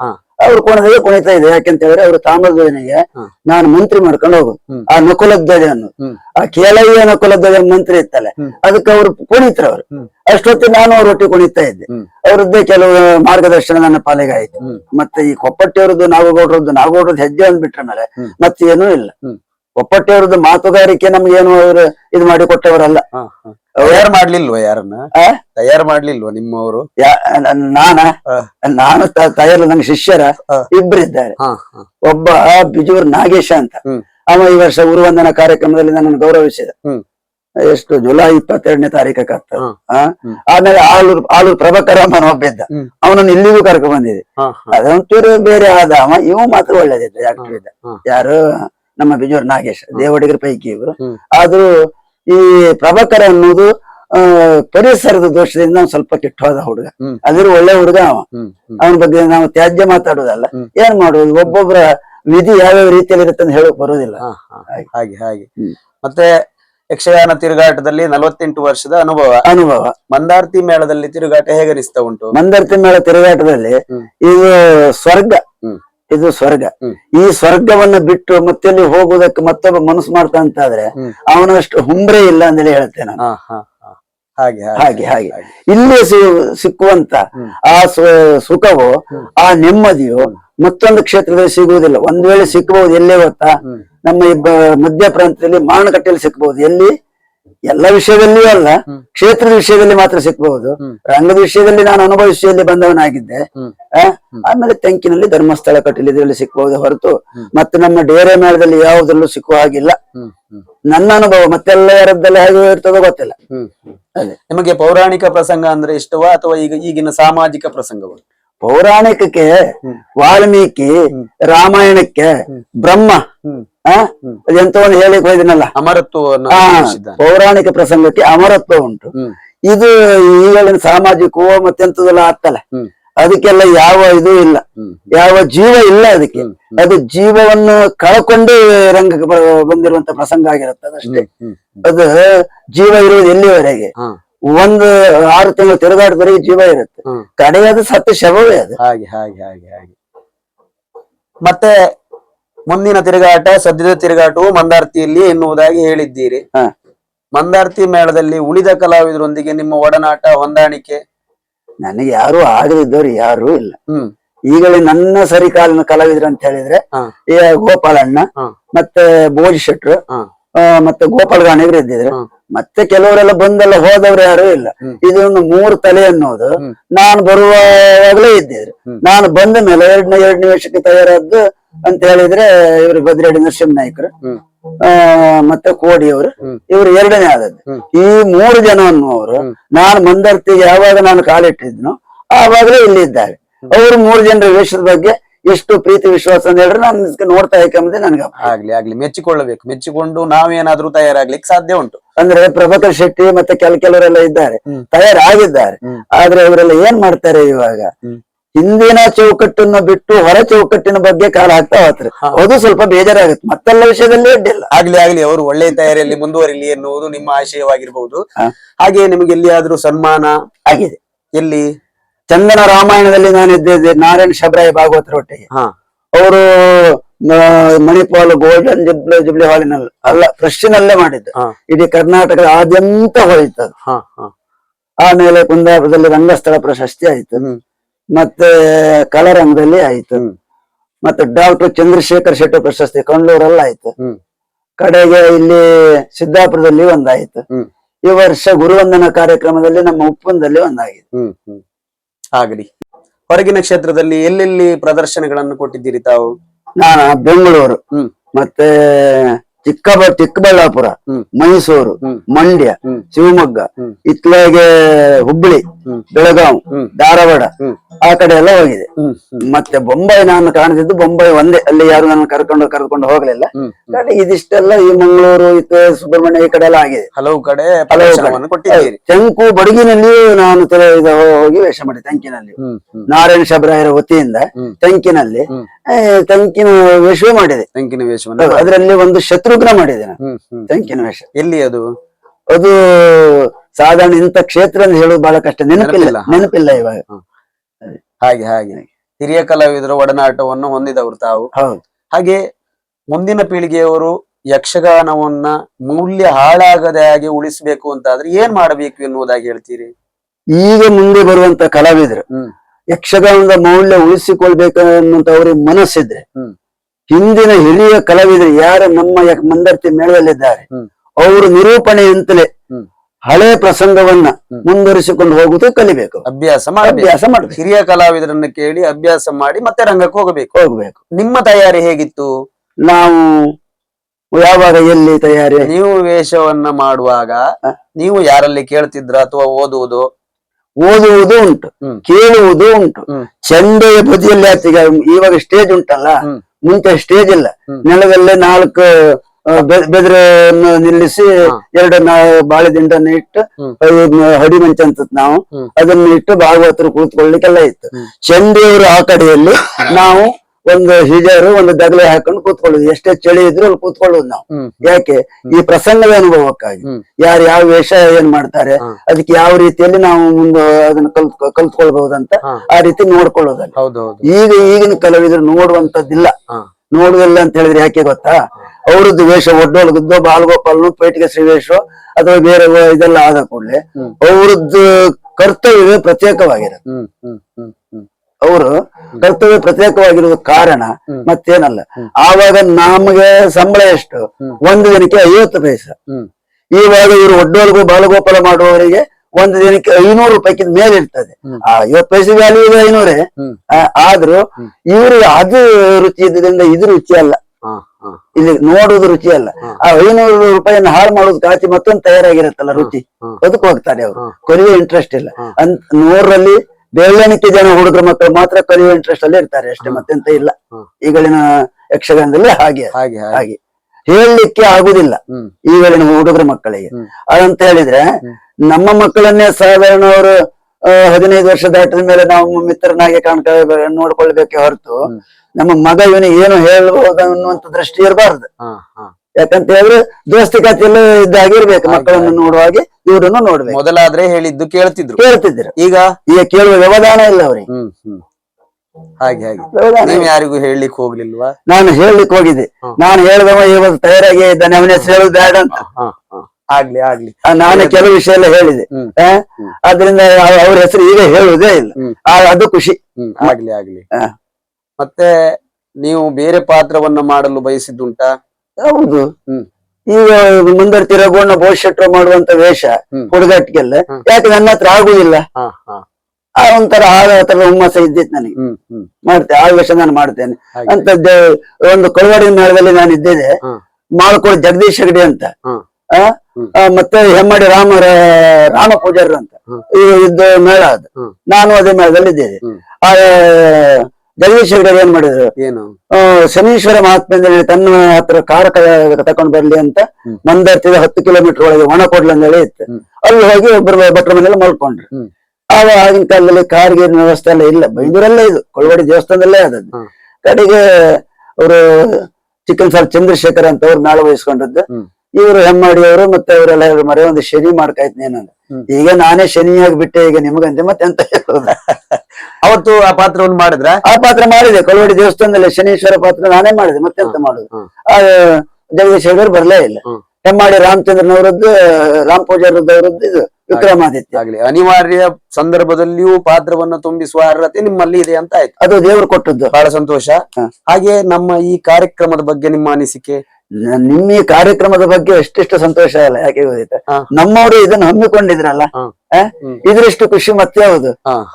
ಅವ್ರು ಕುಣಿದಾಗ ಕುಣಿತಾ ಇದೆ. ಯಾಕೆಂತ ಹೇಳಿದ್ರೆ ಅವರು ತಾಮ್ರಧ್ವಜನಿಗೆ. ನಾನು ಮಂತ್ರಿ ಮಾಡ್ಕೊಂಡು ಹೋಗುದು. ಆ ನಕುಲಧ್ವಜ ಅನ್ನೋದು. ಹ್ಮ್. ಆ ಕೇಳಯ್ಯ ನಕುಲಧ್ವಜ ಮಂತ್ರಿ ಇತ್ತಲ್ಲ. ಅದಕ್ಕೆ ಅವ್ರು ಕುಣಿತ್ರ ಅವ್ರು. ಅಷ್ಟೊತ್ತಿ ನಾನು ರೊಟ್ಟಿ ಕುಣಿತಾ ಇದ್ದೆ. ಅವ್ರದ್ದೇ ಕೆಲವು ಮಾರ್ಗದರ್ಶನ ನನ್ನ ಪಾಲಿಗೆ ಆಯ್ತು. ಮತ್ತೆ ಈ ಕೊಪ್ಪಟ್ಟಿಯವರದ್ದು ನಾಗಗೌಡ್ರದ್ದು ನಾಗಗೌಡ್ರದ್ದು ಹೆಜ್ಜೆ ಅಂದ್ಬಿಟ್ರ ಮೇಲೆ. ಮತ್ತೆ ಏನೂ ಇಲ್ಲ. ಹ್ಮ್. ಕೊಪ್ಪಟ್ಟಿಯವರದ್ದು ಮಾತುಗಾರಿಕೆ ನಮ್ಗೇನು ಅವರು ಇದು ಮಾಡಿ ಕೊಟ್ಟವರಲ್ಲ. ತಯಾರು ಮಾಡ್ಲಿಲ್ವಾ ಯಾರನ್ನ? ತಯಾರು ಮಾಡ್ಲಿಲ್ವಾ ನಿಮ್ಮವರು? ನಾನ? ನಾನು ತಯಾರು ನನ್ನ ಶಿಷ್ಯರ. ಇಬ್ಬರಿದ್ದಾರೆ ಒಬ್ಬ ಬಿಜೂರ್ ನಾಗೇಶ ಅಂತ. ಅವ ಈ ವರ್ಷ ಗುರುವಂದನ ಕಾರ್ಯಕ್ರಮದಲ್ಲಿ ನನ್ನನ್ನು ಗೌರವಿಸಿದ. ಎಷ್ಟು ಜುಲೈ ಇಪ್ಪತ್ತೆರಡನೇ ತಾರೀಕಕ್ಕೆ ಆಗ್ತದೆ. ಆಮೇಲೆ ಆಲೂರು ಆಲೂರು ಪ್ರಭಾಕರ ಅಮ್ಮನ ಒಬ್ಬ ಇದ್ದ. ಅವನನ್ನು ಇಲ್ಲಿಗೂ ಕರ್ಕೊಂಡ್ ಬಂದಿದೆ ಅದೊಂಚೂರು ಬೇರೆ ಆದ. ಅವ ಇವು ಮಾತ್ರ ಒಳ್ಳೇದಿದ್ದ ಯಾರು? ನಮ್ಮ ಬಿಜೂರ್ ನಾಗೇಶ್ ದೇವಡಿಗರ ಪೈಕಿ ಇವರು. ಆದ್ರೂ ಈ ಪ್ರಭಾಕರ ಅನ್ನೋದು ಪರಿಸರದ ದೋಷದಿಂದ ಸ್ವಲ್ಪ ಕೆಟ್ಟ ಹೋದ ಹುಡುಗ. ಅದ್ರ ಒಳ್ಳೆ ಹುಡುಗ ಅವ. ಅವನ ಬಗ್ಗೆ ನಾವು ತ್ಯಾಜ್ಯ ಮಾತಾಡೋದಲ್ಲ. ಏನ್ ಮಾಡೋದು? ಒಬ್ಬೊಬ್ಬರ ವಿಧಿ ಯಾವ್ಯಾವ ರೀತಿಯಲ್ಲಿ ಇರುತ್ತೆ ಅಂತ ಹೇಳಕ್ ಬರೋದಿಲ್ಲ. ಹಾಗೆ. ಹಾಗೆ ಮತ್ತೆ ಯಕ್ಷಗಾನ ತಿರುಗಾಟದಲ್ಲಿ ನಲವತ್ತೆಂಟು ವರ್ಷದ ಅನುಭವ. ಅನುಭವ. ಮಂದಾರ್ತಿ ಮೇಳದಲ್ಲಿ ತಿರುಗಾಟ ಹೇಗನಿಸ್ತಾ ಉಂಟು? ಮಂದಾರ್ತಿ ಮೇಳ ತಿರುಗಾಟದಲ್ಲಿ ಇದು ಸ್ವರ್ಗ. ಇದು ಸ್ವರ್ಗ. ಈ ಸ್ವರ್ಗವನ್ನ ಬಿಟ್ಟು ಮತ್ತೆ ಅಲ್ಲಿ ಹೋಗುವುದಕ್ಕೆ ಮತ್ತೊಬ್ಬ ಮನಸ್ಸು ಮಾಡ್ತಾ ಅಂತಾದ್ರೆ ಹ್ಮ್. ಅವನಷ್ಟು ಹುಂಬ್ರೆ ಇಲ್ಲ ಅಂತೇಳಿ ಹೇಳ್ತೇನೆ ನಾನು. ಹಾಗೆ ಹಾಗೆ ಹಾಗೆ ಇಲ್ಲಿ ಸಿಕ್ಕುವಂತ ಆ ಸುಖವು ಆ ನೆಮ್ಮದಿಯು ಮತ್ತೊಂದು ಕ್ಷೇತ್ರದಲ್ಲಿ ಸಿಗುವುದಿಲ್ಲ. ಒಂದ್ ವೇಳೆ ಸಿಕ್ಕಬಹುದು ಎಲ್ಲೇ ಗೊತ್ತಾ? ನಮ್ಮ ಇಬ್ಬ ಮಧ್ಯ ಪ್ರಾಂತ್ಯದಲ್ಲಿ ಮಾರಣಕಟ್ಟೆಯಲ್ಲಿ ಸಿಕ್ಕಬಹುದು ಎಲ್ಲಿ? ಎಲ್ಲ ವಿಷಯದಲ್ಲಿಯೂ ಅಲ್ಲ. ಕ್ಷೇತ್ರದ ವಿಷಯದಲ್ಲಿ ಮಾತ್ರ ಸಿಕ್ಬಹುದು. ರಂಗದ ವಿಷಯದಲ್ಲಿ ನಾನು ಅನುಭವಿಸಿಯಲ್ಲಿ ಬಂದವನಾಗಿದ್ದೆ? ಆಮೇಲೆ ತೆಂಕಿನಲ್ಲಿ ಧರ್ಮಸ್ಥಳ ಕಟೀಲ್ ಇದರಲ್ಲಿ ಸಿಕ್ಬಹುದು ಹೊರತು ಮತ್ತೆ ನಮ್ಮ ಡೇರೆ ಮೇಳದಲ್ಲಿ ಯಾವುದರಲ್ಲೂ ಸಿಕ್ಕುವ ಹಾಗಿಲ್ಲ. ನನ್ನ ಅನುಭವ ಮತ್ತೆಲ್ಲ ಯಾರದ್ದೆಲ್ಲ ಹೇಗೆ ಇರ್ತದೋ ಗೊತ್ತಿಲ್ಲ. ನಿಮಗೆ ಪೌರಾಣಿಕ ಪ್ರಸಂಗ ಅಂದ್ರೆ ಇಷ್ಟವಾ ಅಥವಾ ಈಗ ಈಗಿನ ಸಾಮಾಜಿಕ ಪ್ರಸಂಗಗಳು? ಪೌರಾಣಿಕಕ್ಕೆ ವಾಲ್ಮೀಕಿ ರಾಮಾಯಣಕ್ಕೆ ಬ್ರಹ್ಮ ಎಂತ ಒಂದು ಹೇಳಿಕ್ ಹೋಯ್ದಿನಲ್ಲ? ಅಮರತ್ವ ಪೌರಾಣಿಕ ಪ್ರಸಂಗಕ್ಕೆ ಅಮರತ್ವ ಉಂಟು. ಇದು ಈಗಳಿನ ಸಾಮಾಜಿಕವ ಮತ್ತೆಂತದೆಲ್ಲ ಆಗ್ತಲ್ಲ. ಅದಕ್ಕೆಲ್ಲ ಯಾವ ಇದು ಇಲ್ಲ. ಯಾವ ಜೀವ ಇಲ್ಲ ಅದಕ್ಕೆ. ಅದು ಜೀವವನ್ನು ಕಳ್ಕೊಂಡು ರಂಗಕ್ಕೆ ಬಂದಿರುವಂತ ಪ್ರಸಂಗ ಆಗಿರುತ್ತೆ ಅದಷ್ಟೇ ಹ್ಮ್. ಅದು ಜೀವ ಇರುವುದು ಎಲ್ಲಿವರೆಗೆ? ಒಂದು ಆರು ತಿಂಗಳು ತಿರುಗಾಟದವರೆಗೆ ಜೀವ ಇರುತ್ತೆ ಕಡೆಯದು ಸತ್ಯ ಶವವೇ ಅದು ಹಾಗೆ ಹಾಗೆ ಹಾಗೆ ಹಾಗೆ ಮತ್ತೆ ಮುಂದಿನ ತಿರುಗಾಟ ಸದ್ಯದ ತಿರುಗಾಟವು ಮಂದಾರ್ತಿಯಲ್ಲಿ ಎನ್ನುವುದಾಗಿ ಹೇಳಿದ್ದೀರಿ ಹ. ಮಂದಾರ್ತಿ ಮೇಳದಲ್ಲಿ ಉಳಿದ ಕಲಾವಿದರೊಂದಿಗೆ ನಿಮ್ಮ ಒಡನಾಟ ಹೊಂದಾಣಿಕೆ ನನಗೆ ಯಾರು ಆಗದಿದ್ದವ್ರು ಯಾರು ಇಲ್ಲ ಹ್ಮ್ ಈಗಲೇ ನನ್ನ ಸರಿಕಾಲಿನ ಕಲಾವಿದ್ರು ಅಂತ ಹೇಳಿದ್ರೆ ಹ. ಗೋಪಾಲಣ್ಣ ಹ. ಮತ್ತೆ ಭೋಜ್ ಶೆಟ್ರು ಹ. ಆ, ಮತ್ತೆ ಗೋಪಾಲ್ ಗಾಣಿಗರು ಇದ್ದಿದ್ರು ಹ. ಮತ್ತೆ ಕೆಲವರೆಲ್ಲ ಬಂದೆಲ್ಲ ಹೋದವ್ರು ಯಾರು ಇಲ್ಲ. ಇದೊಂದು ಮೂರು ತಲೆ ಅನ್ನೋದು. ನಾನು ಬರುವಾಗಲೇ ಇದ್ದಿದ್ರು. ನಾನು ಬಂದ ಮೇಲೆ ಎರಡನೇ ಎರಡನೇ ವರ್ಷಕ್ಕೆ ತಯಾರಾದ್ದು ಅಂತ ಹೇಳಿದ್ರೆ ಇವರು ಬದ್ರೇಡಿ ನರಸಿಂಹ ನಾಯ್ಕರು ಆ, ಮತ್ತೆ ಕೋಡಿ ಅವರು ಇವರು ಎರಡನೇ ಆದದ್ದು. ಈ ಮೂರು ಜನ ಅನ್ನುವರು. ನಾನು ಮಂದರ್ತಿಗೆ ಯಾವಾಗ ನಾನು ಕಾಲಿಟ್ಟಿದ್ನೋ ಆವಾಗಲೇ ಇಲ್ಲಿ ಇದ್ದಾರೆ. ಅವರು ಮೂರು ಜನರ ವೇಷದ ಬಗ್ಗೆ ಎಷ್ಟು ಪ್ರೀತಿ ವಿಶ್ವಾಸ ಅಂತ ಹೇಳಿದ್ರೆ ನಾನು ನೋಡ್ತಾ ಇಕ್ಕಂಬುದೇ ನನಗೆ ಆಗ್ಲಿ ಆಗ್ಲಿ. ಮೆಚ್ಚಿಕೊಳ್ಳಬೇಕು. ಮೆಚ್ಚಿಕೊಂಡು ನಾವೇನಾದ್ರೂ ತಯಾರಾಗ್ಲಿಕ್ಕೆ ಸಾಧ್ಯ ಉಂಟು. ಅಂದ್ರೆ ಪ್ರಭಾಕರ್ ಶೆಟ್ಟಿ ಮತ್ತೆ ಕೆಲ ಕೆಲವರೆಲ್ಲ ಇದ್ದಾರೆ. ತಯಾರಾಗಿದ್ದಾರೆ. ಆದ್ರೆ ಅವರೆಲ್ಲ ಏನ್ ಮಾಡ್ತಾರೆ ಇವಾಗ? ಹಿಂದಿನ ಚೌಕಟ್ಟನ್ನು ಬಿಟ್ಟು ಹೊರ ಚೌಕಟ್ಟಿನ ಬಗ್ಗೆ ಕಾಲ ಹಾಕ್ತಾ ಹೋಗ್ತಾರೆ ಅದು ಸ್ವಲ್ಪ ಬೇಜಾರಾಗುತ್ತೆ. ಮತ್ತೆಲ್ಲ ವಿಷಯದಲ್ಲಿ ಅಡ್ಡಿಲ್ಲ ಆಗ್ಲಿ ಆಗ್ಲಿ ಅವರು ಒಳ್ಳೆ ತಯಾರಿಯಲ್ಲಿ ಮುಂದುವರಿಲಿ ಎನ್ನುವುದು ನಿಮ್ಮ ಆಶಯವಾಗಿರ್ಬಹುದು ಹಾಗೆ ನಿಮಗೆ ಎಲ್ಲಿಯಾದ್ರೂ ಸನ್ಮಾನ? ಆಗಿದೆ. ಎಲ್ಲಿ? ಚಂದನ ರಾಮಾಯಣದಲ್ಲಿ ನಾನು ಇದ್ದಿದ್ದೆ ನಾರಾಯಣ ಶಬರಾಯ ಭಾಗವತರ ಒಟ್ಟಿಗೆ ಹಾ. ಅವರು ಮಣಿಪಾಲ್ ಗೋಲ್ಡನ್ ಜುಬ್ಲಿ ಜುಬ್ಲಿ ಹಾಲಿನಲ್ಲಿ ಅಲ್ಲ ಫ್ರೆಶ್ನಲ್ಲೇ ಮಾಡಿದ್ದು. ಇಡೀ ಕರ್ನಾಟಕದ ಆದ್ಯಂತ ಹೋಯಿತು ಆಮೇಲೆ ಕುಂದಾಪುರದಲ್ಲಿ ರಂಗಸ್ಥಳ ಪ್ರಶಸ್ತಿ ಆಯ್ತು. ಮತ್ತೆ ಕಲರಂಗದಲ್ಲಿ ಆಯ್ತು. ಮತ್ತೆ ಡಾಕ್ಟರ್ ಚಂದ್ರಶೇಖರ್ ಶೆಟ್ಟಿ ಪ್ರಶಸ್ತಿ ಕಂಡ್ಲೂರಲ್ಲಿ ಆಯ್ತು. ಕಡೆಗೆ ಇಲ್ಲಿ ಸಿದ್ದಾಪುರದಲ್ಲಿ ಒಂದಾಯ್ತು. ಈ ವರ್ಷ ಗುರುವಂದನ ಕಾರ್ಯಕ್ರಮದಲ್ಲಿ ನಮ್ಮ ಉಪ್ಪಂದಲ್ಲಿ ಒಂದಾಗಿತ್ತು ಆಗಲಿ. ಹೊರಗಿನ ಕ್ಷೇತ್ರದಲ್ಲಿ ಎಲ್ಲೆಲ್ಲಿ ಪ್ರದರ್ಶನಗಳನ್ನು ಕೊಟ್ಟಿದ್ದೀರಿ ತಾವು? ನಾನು ಬೆಂಗಳೂರು. ಹ್ಮ್. ಮತ್ತೆ ಚಿಕ್ಕಬ ಚಿಕ್ಕಬಳ್ಳಾಪುರ ಮೈಸೂರು ಮಂಡ್ಯ ಶಿವಮೊಗ್ಗ. ಇತ್ಲಾಗೆ ಹುಬ್ಬಳ್ಳಿ. ಬೆಳಗಾವ್ ಧಾರವಾಡ ಆ ಕಡೆ ಎಲ್ಲ ಹೋಗಿದೆ. ಮತ್ತೆ ಬೊಂಬೈ ನಾನು ಕಾಣದಿದ್ದು ಬೊಂಬೈ ಒಂದೇ ಅಲ್ಲಿ ಯಾರು ನನ್ನ ಕರ್ಕೊಂಡು ಕರ್ಕೊಂಡು ಹೋಗ್ಲಿಲ್ಲ. ಇದಿಷ್ಟೆಲ್ಲ ಈ ಮಂಗಳೂರು ಇತ್ತು ಸುಬ್ರಹ್ಮಣ್ಯ ಈ ಕಡೆ ಎಲ್ಲ ಆಗಿದೆ. ಹಲವು ಕಡೆ ಚಂಕು ಬಡಗಿನಲ್ಲಿ ನಾನು ಹೋಗಿ ವೇಷ ಮಾಡಿ ತಂಕಿನಲ್ಲಿ. ನಾರಾಯಣ ಶಬರಾಯರ ವತಿಯಿಂದ. ತಂಕಿನಲ್ಲಿ. ತಂಕಿನ ವೇಷವೇ ಮಾಡಿದೆ. ತೆಂಕಿನ ವೇಷ ಅದರಲ್ಲಿ ಒಂದು ಶತ್ರುಘ್ನ ಮಾಡಿದೆ ನಾನು. ಹ್ಮ್ ಹ್ಮ್. ತಂಕಿನ ವೇಷ. ಎಲ್ಲಿ ಅದು? ಅದು ಸಾಧಾರಣ ಇಂಥ ಕ್ಷೇತ್ರ ಅಂತ ಹೇಳೋದು ಬಹಳ ಕಷ್ಟ. ನೆನಪಿಲ್ಲ ನೆನಪಿಲ್ಲ. ಇವಾಗ. ಹಾಗೆ ಹಾಗೆ. ಹಿರಿಯ ಕಲಾವಿದರ ಒಡನಾಟವನ್ನು ಹೊಂದಿದವರು ತಾವು. ಹೌದು. ಹಾಗೆ ಮುಂದಿನ ಪೀಳಿಗೆಯವರು ಯಕ್ಷಗಾನವನ್ನ ಮೌಲ್ಯ ಹಾಳಾಗದ ಹಾಗೆ ಉಳಿಸಬೇಕು ಅಂತಾದ್ರೆ ಏನ್ ಮಾಡಬೇಕು ಎನ್ನುವುದಾಗಿ ಹೇಳ್ತೀರಿ? ಈಗ ಮುಂದೆ ಬರುವಂತ ಕಲಾವಿದರು ಯಕ್ಷಗಾನದ ಮೌಲ್ಯ ಉಳಿಸಿಕೊಳ್ಬೇಕು ಅನ್ನುವಂತ ಅವ್ರಿಗೆ ಮನಸ್ಸಿದ್ರೆ ಹಿಂದಿನ ಹಿರಿಯ ಕಲಾವಿದರು ಯಾರು ನಮ್ಮ ಮಂದರ್ತಿ ಮೇಳದಲ್ಲಿದ್ದಾರೆ ಅವರು ನಿರೂಪಣೆಯಂತಲೇ ಹಳೆ ಪ್ರಸಂಗವನ್ನ ಮುಂದುವರಿಸಿಕೊಂಡು ಹೋಗುವುದು ಕಲಿಬೇಕು. ಅಭ್ಯಾಸ ಮಾಡಿ ಅಭ್ಯಾಸ ಮಾಡ್ಬೇಕು. ಹಿರಿಯ ಕಲಾವಿದರನ್ನ ಕೇಳಿ ಅಭ್ಯಾಸ ಮಾಡಿ ಮತ್ತೆ ರಂಗಕ್ಕೆ ಹೋಗಬೇಕು. ಹೋಗ್ಬೇಕು. ನಿಮ್ಮ ತಯಾರಿ ಹೇಗಿತ್ತು? ನಾವು ಯಾವಾಗ ಎಲ್ಲಿ ತಯಾರಿ? ನೀವು ವೇಷವನ್ನ ಮಾಡುವಾಗ ನೀವು ಯಾರಲ್ಲಿ ಕೇಳ್ತಿದ್ರ ಅಥವಾ ಓದುವುದು? ಓದುವುದು ಉಂಟು. ಕೇಳುವುದು ಉಂಟು. ಚಂಡೆಯ ಬದಿಯಲ್ಲಿ ಆಚೆಗೆ ಇವಾಗ ಸ್ಟೇಜ್ ಉಂಟಲ್ಲ? ಮುಂಚೆ ಸ್ಟೇಜ್ ಇಲ್ಲ. ನೆಲದಲ್ಲೇ ನಾಲ್ಕು ಆ, ಬೆದರನ್ನು ನಿಲ್ಲಿಸಿ ಎರಡು ಬಾಳೆ ಬಾಳೆದಿಂಡನ್ನು ಇಟ್ಟು. ಹಡಿ ಮಂಚ ಅಂತ ನಾವು. ಅದನ್ನ ಇಟ್ಟು ಭಾಗವತರು ಕೂತ್ಕೊಳ್ಳಿಕ್ಕೆಲ್ಲ ಇತ್ತು. ಹ್ಮ್. ಆ ಕಡೆಯಲ್ಲಿ ನಾವು ಒಂದು ಹಿಜರು ಒಂದು ದಗಲೆ ಹಾಕೊಂಡು ಕೂತ್ಕೊಳ್ಳುದು. ಎಷ್ಟೇ ಚಳಿ ಇದ್ರು ಅಲ್ಲಿ ಕೂತ್ಕೊಳ್ಳುದು ನಾವು. ಯಾಕೆ? ಈ ಪ್ರಸಂಗದ ಅನುಭವಕ್ಕಾಗಿ. ಯಾರು ಯಾವ ವೇಷ ಏನ್ ಮಾಡ್ತಾರೆ. ಅದಕ್ಕೆ ಯಾವ ರೀತಿಯಲ್ಲಿ ನಾವು ಮುಂದೆ ಅದನ್ನ ಕಲ್ತ್ ಕಲ್ತ್ಕೊಳ್ಬಹುದಂತ ಆ ರೀತಿ ನೋಡ್ಕೊಳ್ಳೋದಲ್ಲ. ಈಗ ಈಗಿನ ಕಲಾವಿದ್ರು ನೋಡುವಂತದ್ದಿಲ್ಲ ನೋಡುವಲ್ಲ ನೋಡುದಿಲ್ಲ ಅಂತ ಹೇಳಿದ್ರೆ ಯಾಕೆ ಗೊತ್ತಾ? ಅವ್ರದ್ದು ವೇಷ ಒಡ್ಡೋಲ್ಗದ್ದು ಬಾಲಗೋಪಾಲನು ಪೇಟಿಗೆ ಶ್ರೀ ವೇಷ ಅಥವಾ ಬೇರೆ ಇದೆಲ್ಲ ಆದ ಕೂಡಲೇ. ಅವ್ರದ್ದು ಕರ್ತವ್ಯವೇ ಪ್ರತ್ಯೇಕವಾಗಿರುತ್ತೆ. ಅವರು ಕರ್ತವ್ಯ ಪ್ರತ್ಯೇಕವಾಗಿರುವ ಕಾರಣ ಮತ್ತೇನಲ್ಲ. ಆವಾಗ ನಮಗೆ ಸಂಬಳ ಎಷ್ಟು? ಒಂದು ದಿನಕ್ಕೆ ಐವತ್ತು ಪೈಸ. ಈವಾಗ ಇವಾಗ ಇವರು ಒಡ್ಡೋಲ್ಗು ಬಾಲಗೋಪಾಲ ಮಾಡುವವರಿಗೆ ಒಂದು ದಿನಕ್ಕೆ ಐನೂರು ರೂಪಾಯಿ ಮೇಲೆ ಇರ್ತದೆ. ಆ ಐವತ್ತು ಪೈಸೆ ವ್ಯಾಲ್ಯೂ ಇದೆ ಐನೂರೇ. ಆದ್ರೂ ಇವರು ಅದು ರುಚಿ ಇದ್ದರಿಂದ ಇದು ರುಚಿ ಅಲ್ಲ. ಇಲ್ಲಿ ನೋಡುವುದು ರುಚಿ ಅಲ್ಲ. ಆ ಐನೂರು ರೂಪಾಯಿಯನ್ನು ಹಾಳು ಮಾಡೋದು ಕಾಚಿ ಮತ್ತೊಂದು ತಯಾರಾಗಿರತ್ತಲ್ಲ ರುಚಿ. ಅದಕ್ಕೆ ಹೋಗ್ತಾರೆ ಅವರು. ಕೊನೆಗೆ ಇಂಟ್ರೆಸ್ಟ್ ಇಲ್ಲ. ಅಂತ ನೂರಲ್ಲಿ ಬೆಳ್ಳಣಿಕೆ ಜನ ಹುಡುಗರು ಮಕ್ಕಳು ಮಾತ್ರ ಕಲಿಯುವ ಇಂಟ್ರೆಸ್ಟ್ ಅಲ್ಲಿ ಇರ್ತಾರೆ ಅಷ್ಟೇ ಮತ್ತೆಂತ ಇಲ್ಲ. ಈಗಳಿನ ಯಕ್ಷಗಾನದಲ್ಲಿ ಹಾಗೆ. ಹಾಗೆ ಹೇಳಲಿಕ್ಕೆ ಆಗುದಿಲ್ಲ ಈಗಳಿನ ಹುಡುಗರ ಮಕ್ಕಳಿಗೆ. ಅದಂತ ಹೇಳಿದ್ರೆ ನಮ್ಮ ಮಕ್ಕಳನ್ನೇ ಸಾಧಾರಣ ಅವರು ಹದಿನೈದು ವರ್ಷ ದಾಟಿದ ಮೇಲೆ ನಾವು ಮಿತ್ರನಾಗಿ ಕಾಣ್ಕ ನೋಡ್ಕೊಳ್ಬೇಕೆ ಹೊರತು ನಮ್ಮ ಮಗ ಇವನಿಗೆ ಏನು ಹೇಳಬಹುದು ಅನ್ನುವಂತ ದೃಷ್ಟಿ ಇರಬಾರ್ದು. ಯಾಕಂತ ಹೇಳಿದ್ರೆ ದೋಸ್ತಿ ಕಥೆಯಲ್ಲೂ ಇದ್ದಾಗಿರ್ಬೇಕು ಮಕ್ಕಳನ್ನು ನೋಡುವಾಗೆ ಇವರನ್ನು ನೋಡ್ಬೇಕು. ಮೊದಲಾದ್ರೆ ಹೇಳಿದ್ದು ಕೇಳ್ತಿದ್ರು. ಕೇಳ್ತಿದ್ರು. ಈಗ? ಈಗ ಕೇಳುವ ವ್ಯವಧಾನ ಇಲ್ಲ ಅವ್ರಿಗೆ. ಹಾಗೆ ಹಾಗೆ. ನೀವ್ ಯಾರಿಗೂ ಹೇಳಲಿಕ್ಕೆ ಹೋಗ್ಲಿಲ್ವಾ? ನಾನು ಹೇಳಲಿಕ್ಕೆ ಹೋಗಿದ್ದೆ. ನಾನು ಹೇಳಿದವ ಇವತ್ತು ತಯಾರಾಗಿ ಇದ್ದಾನೆ ಅವನ ಹೆಸರು ಹೇಳುದು ಬೇಡ ಅಂತ. ಆಗ್ಲಿ ಆಗ್ಲಿ. ನಾನು ಕೆಲವು ವಿಷಯ ಎಲ್ಲ ಹೇಳಿದೆ. ಅದರಿಂದ ಅವ್ರ ಹೆಸರು ಈಗ ಹೇಳುವುದೇ ಇಲ್ಲ. ಅದು ಖುಷಿ. ಆಗ್ಲಿ ಆಗ್ಲಿ. ಮತ್ತೆ ನೀವು ಬೇರೆ ಪಾತ್ರವನ್ನ ಮಾಡಲು ಬಯಸಿದ್ದುಂಟಾ? ಹೌದು. ಈಗ ಮುಂದರ್ತಿ ರಘುವಣ್ಣ ಬಹುಶೆಟ್ರು ಮಾಡುವಂತ ವೇಷ. ಹುಡುಗಾಟಿಗೆಲ್ಲ ಯಾಕೆ ನನ್ನ ಹತ್ರ ಆಗುದಿಲ್ಲ? ಆ ಒಂಥರ ಆಗ ತರ ಹುಮ್ಮಸ ಇದ್ದಿತ್ತು ನನಗೆ. ಮಾಡ್ತೇನೆ ಆ ವೇಷ ನಾನು ಮಾಡ್ತೇನೆ. ಅಂತ ಅಂತದ್ದೇ ಒಂದು ಕಳವಾಡಿನ ಮೇಳದಲ್ಲಿ ನಾನು ಇದ್ದೇನೆ. ಮಾಳ್ಕೋಡ್ ಜಗದೀಶ್ ಹೆಗಡೆ ಅಂತ. ಮತ್ತೆ ಹೆಮ್ಮಡಿ ರಾಮರ ರಾಮ ಪೂಜಾರ ಅಂತ. ಇದ್ದ ಮೇಳ ಅದು. ನಾನು ಅದೇ ಮೇಳದಲ್ಲಿ ಇದ್ದೇನೆ ಆ ಜಗದೀಶ್ ಹೆಗಡೆ ಏನ್ ಮಾಡಿದ್ರು? ಏನು? ಶನೀಶ್ವರ ಮಹಾತ್ಮೆಂದ್ರೆ ತನ್ನ ಹತ್ರ ಕಾರ ತಕೊಂಡ್ ಬರ್ಲಿ ಅಂತ. ಮಂದರ್ತಿದ ಹತ್ತು ಕಿಲೋಮೀಟರ್ ಒಳಗೆ ಒಣ ಅಂತ ಹೇಳಿ ಇತ್ತು. ಅಲ್ಲಿ ಹೋಗಿ ಒಬ್ಬರು ಭಟ್ರ ಮನೇಲಿ ಮಲ್ಕೊಂಡ್ರು. ಆಗ ಆಗಿನ ಕಾಲದಲ್ಲಿ ಕಾರ್ ಗೀರಿನ ವ್ಯವಸ್ಥೆ ಎಲ್ಲ ಇಲ್ಲ. ಬೈಂದೂರಲ್ಲೇ ಇದು. ಕೊಳವಾಡಿ ದೇವಸ್ಥಾನದಲ್ಲೇ ಆದದ್ದು. ಕಡೆಗೆ ಅವರು ಚಿಕ್ಕನ್ ಸರ್ ಚಂದ್ರಶೇಖರ್ ಅಂತ ಅವ್ರು ನಾಳೆ ವಹಿಸ್ಕೊಂಡದ್ದು. ಇವರು ಹೆಮ್ಮಾಡಿ ಅವರು ಮತ್ತೆ ಅವರೆಲ್ಲ ಹೇಳಿದ್ರು ಮರೆ ಒಂದು ಶನಿ ಮಾಡ್ಕಾಯ್ತು ಹ್ಮ್. ಈಗ ನಾನೇ ಶನಿಯಾಗಿ ಬಿಟ್ಟೆ ಈಗ ನಿಮಗಂತೆ ಮತ್ತೆ ಎಂತ ಹೇಳೋದ? ಅವತ್ತು ಆ ಪಾತ್ರವನ್ನು ಮಾಡಿದ್ರ? ಆ ಪಾತ್ರ ಮಾಡಿದೆ ಕೊಳವಾಡಿ ದೇವಸ್ಥಾನದಲ್ಲಿ ಶನೀಶ್ವರ ಪಾತ್ರ ನಾನೇ ಮಾಡಿದೆ ಮತ್ತೆಂತ ಮಾಡುದು? ಹ್ಮ್. ಆ ಜಗದೀಶ್ ಹೇಳಿದ್ರು ಬರ್ಲೇ ಇಲ್ಲ. ಹ್ಮ್. ಹೆಮ್ಮಾಡಿ ರಾಮಚಂದ್ರನವರದ್ದು ರಾಮ್ ಪೂಜಾರದವರದ್ದು ಇದು ವಿಕ್ರಮಾದಿತ್ಯ. ಆಗ್ಲಿ. ಅನಿವಾರ್ಯ ಸಂದರ್ಭದಲ್ಲಿಯೂ ಪಾತ್ರವನ್ನ ತುಂಬಿಸುವ ಅರ್ಹತೆ ನಿಮ್ಮಲ್ಲಿ ಇದೆ ಅಂತ ಆಯ್ತು. ಅದು ದೇವರು ಕೊಟ್ಟದ್ದು. ಬಹಳ ಸಂತೋಷ. ಹಾಗೆ ನಮ್ಮ ಈ ಕಾರ್ಯಕ್ರಮದ ಬಗ್ಗೆ ನಿಮ್ಮ ಅನಿಸಿಕೆ? ನಿಮ್ಮ ಈ ಕಾರ್ಯಕ್ರಮದ ಬಗ್ಗೆ ಎಷ್ಟೆಷ್ಟು ಸಂತೋಷ ಇಲ್ಲ ಯಾಕೆ ಗೊತ್ತಾ. ನಮ್ಮವರು ಇದನ್ನ ಹಮ್ಮಿಕೊಂಡಿದ್ರಲ್ಲ. ಇದ್ರಷ್ಟು ಖುಷಿ ಮತ್ತೆ ಹೌದು.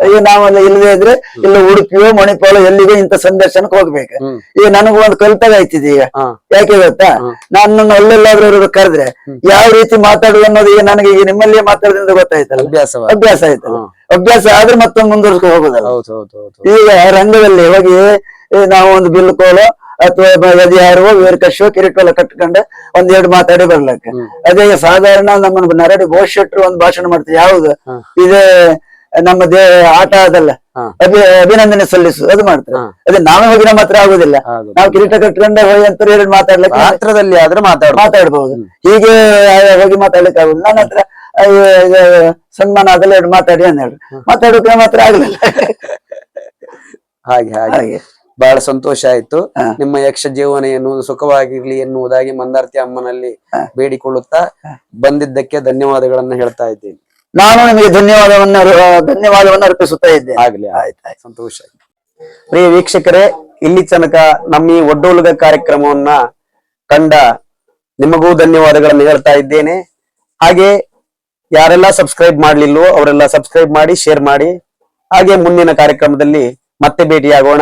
ಈಗ ನಾವೆಲ್ಲ ಇಲ್ಲದೆ ಇದ್ರೆ ಇಲ್ಲ ಉಡುಪಿಯೋ ಮಣಿಪಾಲ ಎಲ್ಲಿಗೆ ಇಂತ ಸಂದರ್ಶನಕ್ಕೆ ಹೋಗ್ಬೇಕು. ಈಗ ನನಗೂ ಒಂದು ಕಲ್ತಾಗ ಆಯ್ತಿದೆ ಈಗ. ಯಾಕೆ ಗೊತ್ತಾ? ನಾನು ಅಲ್ಲೆಲ್ಲಾದ್ರೂ ಇವರು ಕರೆದ್ರೆ ಯಾವ ರೀತಿ ಮಾತಾಡುದು ಅನ್ನೋದು ಈಗ ನನಗೆ ಈಗ ನಿಮ್ಮಲ್ಲಿಯೇ ಮಾತಾಡೋದ್ರಿಂದ ಗೊತ್ತಾಯ್ತಲ್ಲ. ಅಭ್ಯಾಸ ಅಭ್ಯಾಸ ಆಯ್ತಲ್ಲ. ಅಭ್ಯಾಸ ಆದ್ರೆ ಮತ್ತೊಂದು ಮುಂದುವರ್ಸ್ಕೊಂಡು ಹೋಗುದಲ್ಲ. ಈಗ ರಂಗದಲ್ಲಿ ಹೋಗಿ ನಾವು ಒಂದು ಬಿಲ್ ಕೋಲು ಅಥವಾ ಯದಿಹಾರವೋ ಕಿರೀಟ ಕಿರೀಟವೆಲ್ಲ ಕಟ್ಕೊಂಡು ಒಂದ್ ಎರಡು ಮಾತಾಡಿ ಬರ್ಲಕ್ಕ. ಅದೇ ಈಗ ಸಾಧಾರಣ ನಮ್ಮ ನರಡಿ ಘೋಷ್ ಶೆಟ್ರು ಒಂದು ಭಾಷಣ ಮಾಡ್ತೀವಿ ಯಾವ್ದು. ಇದೇ ನಮ್ಮ ದೇ ಆಟ ಅದಲ್ಲ. ಅಭಿ ಅಭಿನಂದನೆ ಸಲ್ಲಿಸು ಅದು ಮಾಡ್ತಾರೆ. ಅದೇ ನಾವೇ ಹೋಗಿ ನಮ್ಮ ಹತ್ರ ಆಗುದಿಲ್ಲ. ನಾವು ಕಿರೀಟ ಕಟ್ಕೊಂಡ ಹೋಗಿ ಅಂತ ಎರಡು ಮಾತಾಡ್ಲಿಕ್ಕೆ ಪಾತ್ರದಲ್ಲಿ ಆದ್ರೆ ಮಾತಾಡ ಮಾತಾಡ್ಬಹುದು ಹೀಗೆ ಹೋಗಿ ಮಾತಾಡ್ಲಿಕ್ಕೆ ಆಗುದು ನನ್ನ ಹತ್ರ ಸನ್ಮಾನ ಅದೆಲ್ಲ ಎರಡು ಮಾತಾಡಿ ಅಂತ ಹೇಳಿ ಮಾತಾಡೋಕೆ ಮಾತ್ರ ಆಗ್ಲಿಲ್ಲ. ಹಾಗೆ. ಹಾಗೆ. ಬಹಳ ಸಂತೋಷ ಆಯ್ತು. ನಿಮ್ಮ ಯಕ್ಷ ಜೀವನ ಎನ್ನುವುದು ಸುಖವಾಗಿರ್ಲಿ ಎನ್ನುವುದಾಗಿ ಮಂದಾರ್ತಿ ಅಮ್ಮನಲ್ಲಿ ಬೇಡಿಕೊಳ್ಳುತ್ತಾ ಬಂದಿದ್ದಕ್ಕೆ ಧನ್ಯವಾದಗಳನ್ನ ಹೇಳ್ತಾ ಇದ್ದೀನಿ. ನಾನು ನಿಮಗೆ ಧನ್ಯವಾದವನ್ನ ಧನ್ಯವಾದವನ್ನು ಅರ್ಪಿಸುತ್ತಾ ಇದ್ದೇನೆ ಆಗ್ಲಿ ಆಯ್ತು ಆಯ್ತು. ಸಂತೋಷ ಪ್ರಿಯ ವೀಕ್ಷಕರೇ ಇಲ್ಲಿ ತನಕ ನಮ್ಮ ಈ ಒಡ್ಡೋಲುಗ ಕಾರ್ಯಕ್ರಮವನ್ನ ಕಂಡ ನಿಮಗೂ ಧನ್ಯವಾದಗಳನ್ನು ಹೇಳ್ತಾ ಇದ್ದೇನೆ. ಹಾಗೆ ಯಾರೆಲ್ಲ ಸಬ್ಸ್ಕ್ರೈಬ್ ಮಾಡ್ಲಿಲ್ವೋ ಅವರೆಲ್ಲ ಸಬ್ಸ್ಕ್ರೈಬ್ ಮಾಡಿ ಶೇರ್ ಮಾಡಿ. ಹಾಗೆ ಮುಂದಿನ ಕಾರ್ಯಕ್ರಮದಲ್ಲಿ ಮತ್ತೆ ಭೇಟಿಯಾಗೋಣ.